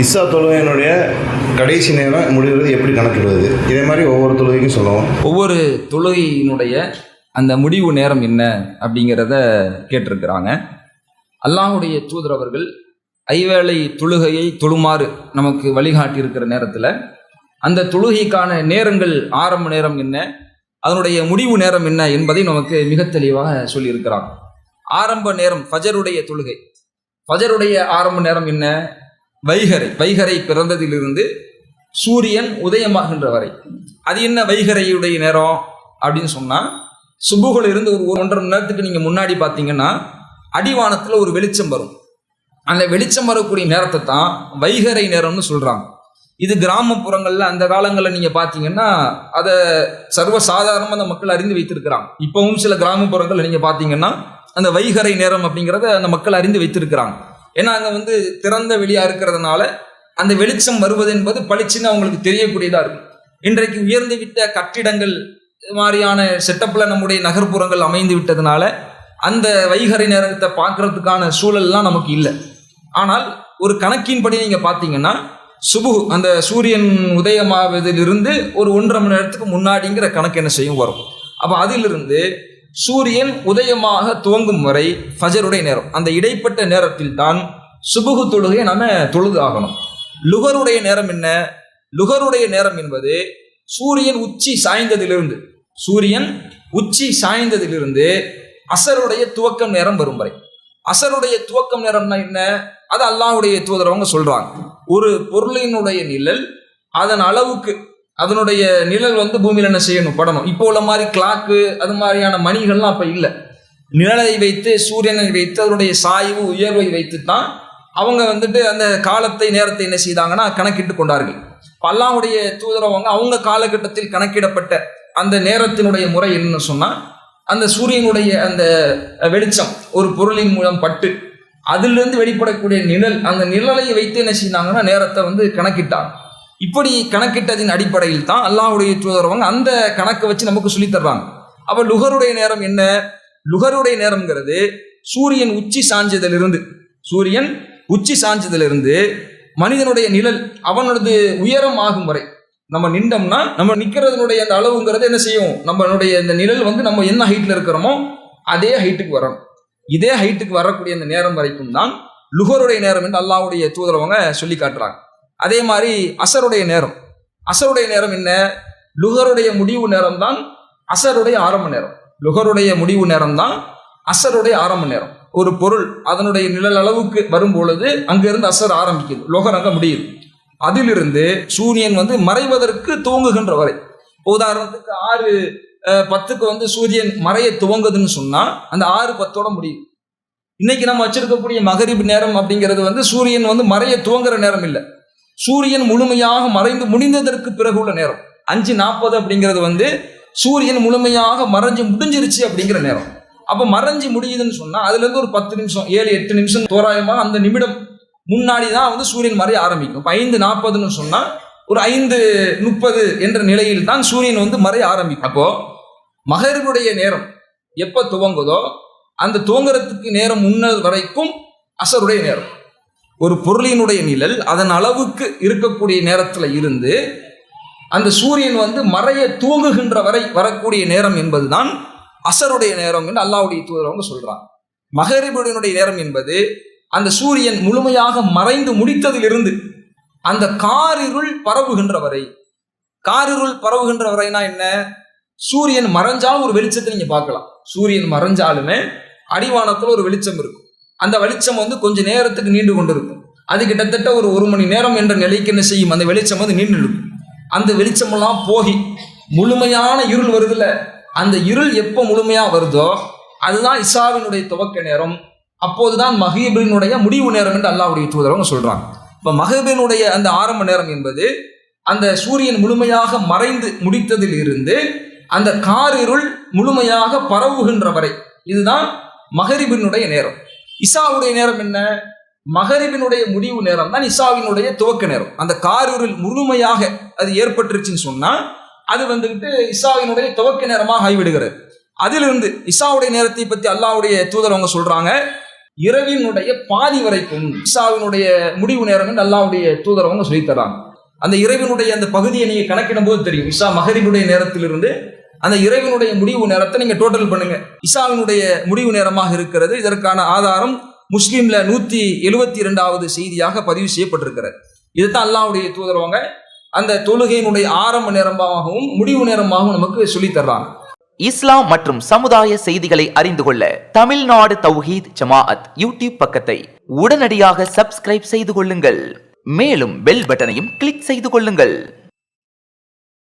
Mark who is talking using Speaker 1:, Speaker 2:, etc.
Speaker 1: இஸ்ஸா தொழுகையினுடைய கடைசி நேரம் முடிகிறது எப்படி கணக்கிடுவது? இதே மாதிரி ஒவ்வொரு தொழுகைக்கும் சொல்லுவோம்.
Speaker 2: ஒவ்வொரு தொழுகையினுடைய அந்த முடிவு நேரம் என்ன அப்படிங்கிறத கேட்டிருக்கிறாங்க. அல்லாஹுடைய தூதர் அவர்கள் ஐவேளை தொழுகையை தொழுமாறு நமக்கு வழிகாட்டி இருக்கிற நேரத்தில் அந்த தொழுகைக்கான நேரங்கள் ஆரம்ப நேரம் என்ன அதனுடைய முடிவு நேரம் என்ன என்பதை நமக்கு மிக தெளிவாக சொல்லியிருக்கிறாங்க. ஆரம்ப நேரம் ஃபஜருடைய தொழுகை. ஃபஜருடைய ஆரம்ப நேரம் என்ன வைகரை. வைகரை பிறந்ததிலிருந்து சூரியன் உதயமாகின்ற வரை அது என்ன வைகரையுடைய நேரம்? அப்படின்னு சொன்னால் சுபுகள் இருந்து ஒரு ஒன்றரை மணி நேரத்துக்கு நீங்கள் முன்னாடி பார்த்தீங்கன்னா அடிவானத்தில் ஒரு வெளிச்சம் வரும். அந்த வெளிச்சம் வரக்கூடிய நேரத்தை தான் வைகரை நேரம்னு சொல்கிறாங்க இது கிராமப்புறங்களில் அந்த காலங்களில் நீங்கள் பார்த்தீங்கன்னா அதை சர்வசாதாரணமாக அந்த மக்கள் அறிந்து வைத்திருக்கிறாங்க. இப்போவும் சில கிராமப்புறங்களில் நீங்கள் பார்த்தீங்கன்னா அந்த வைகரை நேரம் அப்படிங்கிறத அந்த மக்கள் அறிந்து வைத்திருக்கிறாங்க. ஏன்னா அங்கே வந்து திறந்த வெளியாக இருக்கிறதுனால அந்த வெளிச்சம் வருவது என்பது பளிச்சுன்னு அவங்களுக்கு தெரியக்கூடியதாக இருக்கும். இன்றைக்கு உயர்ந்து விட்ட கட்டிடங்கள் இது மாதிரியான செட்டப்பில் நம்முடைய நகர்ப்புறங்கள் அமைந்து விட்டதுனால அந்த வைகரை நேரத்தை பார்க்கறதுக்கான சூழல்லாம் நமக்கு இல்லை. ஆனால் ஒரு கணக்கின்படி நீங்கள் பார்த்தீங்கன்னா சுபு அந்த சூரியன் உதயமாவதிலிருந்து ஒரு ஒன்றரை மணி நேரத்துக்கு முன்னாடிங்கிற கணக்கு என்ன செய்யும் வரும். அப்போ அதிலிருந்து சூரியன் உதயமாக துவங்கும் வரை ஃபஜருடைய நேரம். அந்த இடைப்பட்ட நேரத்தில் தான் சுபுகு தொழுகையை நாம தொழுது ஆகணும் லுகருடைய நேரம் என்ன? லுகருடைய நேரம் என்பது சூரியன் உச்சி சாய்ந்ததிலிருந்து சூரியன் உச்சி சாய்ந்ததிலிருந்து அசருடைய துவக்கம் நேரம் வரும் வரை. அசருடைய துவக்கம் நேரம்னா என்ன? அது அல்லாவுடைய தூதரவங்க சொல்றாங்க. ஒரு பொருளினுடைய நிழல் அதன் அளவுக்கு அதனுடைய நிழல் வந்து பூமியில் என்ன செய்யணும்? படணும். இப்போ உள்ள மாதிரி கிளாக்கு அது மாதிரியான மணிகள்லாம் அப்போ இல்லை. நிழலை வைத்து சூரியனை வைத்து அதனுடைய சாய்வு உயர்வை வைத்து தான் அவங்க வந்துட்டு அந்த காலத்தை நேரத்தை என்ன செய்தாங்கன்னா கணக்கிட்டு கொண்டார்கள். பல்லாவுடைய தூதரவங்க அவங்க காலகட்டத்தில் கணக்கிடப்பட்ட அந்த நேரத்தினுடைய முறை என்னன்னு சொன்னால் அந்த சூரியனுடைய அந்த வெளிச்சம் ஒரு பொருளின் மூலம் பட்டு அதிலிருந்து வெளிப்படக்கூடிய நிழல் அந்த நிழலை வைத்து என்ன செய்தாங்கன்னா நேரத்தை வந்து கணக்கிட்டாங்க. இப்படி கணக்கிட்டதின் அடிப்படையில் தான் அல்லாஹுடைய தூதரவங்க அந்த கணக்கை வச்சு நமக்கு சொல்லித் தர்றாங்க. அப்போ லுகருடைய நேரம் என்ன? லுகருடைய நேரம்ங்கிறது சூரியன் உச்சி சாஞ்சதிலிருந்து சூரியன் உச்சி சாஞ்சதிலிருந்து மனிதனுடைய நிழல் அவனது உயரம் ஆகும் வரை நம்ம நின்றோம்னா நம்ம நிற்கிறதுனுடைய அந்த அளவுங்கிறது என்ன செய்யும்? நம்மளுடைய இந்த நிழல் வந்து நம்ம என்ன ஹைட்டில் இருக்கிறோமோ அதே ஹைட்டுக்கு வரணும் இதே ஹைட்டுக்கு வரக்கூடிய அந்த நேரம் வரைக்கும் தான் லுகருடைய நேரம் என்று அல்லாவுடைய தூதரவங்க சொல்லி காட்டுறாங்க. அதே மாதிரி அசருடைய நேரம். அசருடைய நேரம் என்ன? லுகருடைய முடிவு நேரம் தான் அசருடைய ஆரம்ப நேரம். லுகருடைய முடிவு நேரம் தான் அசருடைய ஆரம்ப நேரம். ஒரு பொருள் அதனுடைய நிழல் அளவுக்கு வரும் பொழுது அங்கிருந்து அசர் ஆரம்பிக்குது. லுகர் அங்கே முடியுது. அதிலிருந்து சூரியன் வந்து மறைவதற்கு துவங்குகின்ற வரை. உதாரணத்துக்கு ஆறு பத்துக்கு வந்து சூரியன் மறைய துவங்குதுன்னு சொன்னா அந்த ஆறு பத்தோட முடியும் இன்னைக்கு நம்ம வச்சிருக்கக்கூடிய மகரிப் நேரம் அப்படிங்கிறது வந்து சூரியன் வந்து மறைய துவங்குற நேரம் இல்லை. சூரியன் முழுமையாக மறைந்து முடிந்ததற்கு பிறகு உள்ள நேரம். அஞ்சு நாற்பது அப்படிங்கிறது வந்து சூரியன் முழுமையாக மறைஞ்சு முடிஞ்சிருச்சு அப்படிங்கிற நேரம். அப்போ மறைஞ்சு முடியுதுன்னு சொன்னா அதுல இருந்து ஒரு பத்து நிமிஷம் ஏழு எட்டு நிமிஷம் தோராயமாக அந்த நிமிடம் முன்னாடி தான் வந்து சூரியன் மறைய ஆரம்பிக்கும். இப்போ ஐந்து நாற்பதுன்னு சொன்னா ஒரு ஐந்து முப்பது என்ற நிலையில் தான் சூரியன் வந்து மறைய ஆரம்பிக்கும். அப்போ மகருடைய நேரம் எப்போ துவங்குதோ அந்த துவங்குறதுக்கு நேரம் முன்னர் வரைக்கும் அசருடைய நேரம். ஒரு பொருளினுடைய நிழல் அதன் அளவுக்கு இருக்கக்கூடிய நேரத்தில் இருந்து அந்த சூரியன் வந்து மறைய தூங்குகின்ற வரை வரக்கூடிய நேரம் என்பதுதான் அசருடைய நேரம் என்று அல்லாவுடைய தூதரவங்க சொல்றாங்க மகரிபுடைய நேரம் என்பது அந்த சூரியன் முழுமையாக மறைந்து முடித்ததிலிருந்து அந்த காரிருள் பரவுகின்ற வரை காரிருள் பரவுகின்ற வரைனா என்ன? சூரியன் மறைஞ்சாலும் ஒரு வெளிச்சத்தை நீங்க பார்க்கலாம். சூரியன் மறைஞ்சாலுமே அடிவானத்தில் ஒரு வெளிச்சம் இருக்கும். அந்த வெளிச்சம் வந்து கொஞ்ச நேரத்துக்கு நீண்டு கொண்டிருக்கும். அது கிட்டத்தட்ட ஒரு ஒரு மணி நேரம் என்ற நிலைக்கு என்ன செய்யும்? அந்த வெளிச்சம் வந்து நீண்டு இருக்கும் அந்த வெளிச்சமெல்லாம் போகி முழுமையான இருள் வருதுல்ல. அந்த இருள் எப்போ முழுமையாக வருதோ அதுதான் இசாவினுடைய துவக்க நேரம். அப்போதுதான் மஹீபினுடைய முடிவு நேரம் என்று அல்லாவுடைய தூதரவங்க சொல்றாங்க. இப்போ மஹீபினுடைய அந்த ஆரம்ப நேரம் என்பது அந்த சூரியன் முழுமையாக மறைந்து முடித்ததில் இருந்து அந்த காரிருள் முழுமையாக பரவுகின்ற வரை இதுதான் மகரிபினுடைய நேரம். இசாவுடைய நேரம் என்ன? மகரிபினுடைய முடிவு நேரம் தான் இசாவினுடைய துவக்க நேரம். அந்த காரூரில் முழுமையாக அது ஏற்பட்டுருச்சுன்னு சொன்னா அது வந்துக்கிட்டு இசாவினுடைய துவக்க நேரமாக ஆகிவிடுகிறது. அதிலிருந்து இசாவுடைய நேரத்தை பத்தி அல்லாவுடைய தூதர் அவங்க சொல்றாங்க இரவினுடைய பாதி வரைக்கும் இஷாவினுடைய முடிவு நேரம் என்று அல்லாவுடைய தூதரவங்க அவங்க சொல்லித்தராங்க. அந்த இரவினுடைய அந்த பகுதியை நீங்க கணக்கிடும் போது தெரியும். இஷா மகரிபுடைய நேரத்திலிருந்து அந்த இறைவனுடைய முடிவு நேரத்தை நீங்க டோட்டல் பண்ணுங்க. இஷாவினுடைய முடிவு நேரமாக இருக்கிறது. இதற்கான ஆதாரம் முஸ்லீம்ல நூத்தி எழுபத்தி இரண்டாவது செய்தியாக பதிவு செய்யப்பட்டிருக்கிறது. இதுதான் அல்லாஹ்வுடைய தூதரவங்க அந்த தொழுகையினுடைய ஆரம்ப நேரமாகவும் முடிவு நேரமாகவும் நமக்கு சொல்லித் தர்றாங்க.
Speaker 3: இஸ்லாம் மற்றும் சமுதாய செய்திகளை அறிந்து கொள்ள தமிழ்நாடு தௌஹீத் ஜமாஅத் யூடியூப் பக்கத்தை உடனடியாக சப்ஸ்கிரைப் செய்து கொள்ளுங்கள். மேலும் பெல் பட்டனையும் கிளிக் செய்து கொள்ளுங்கள்.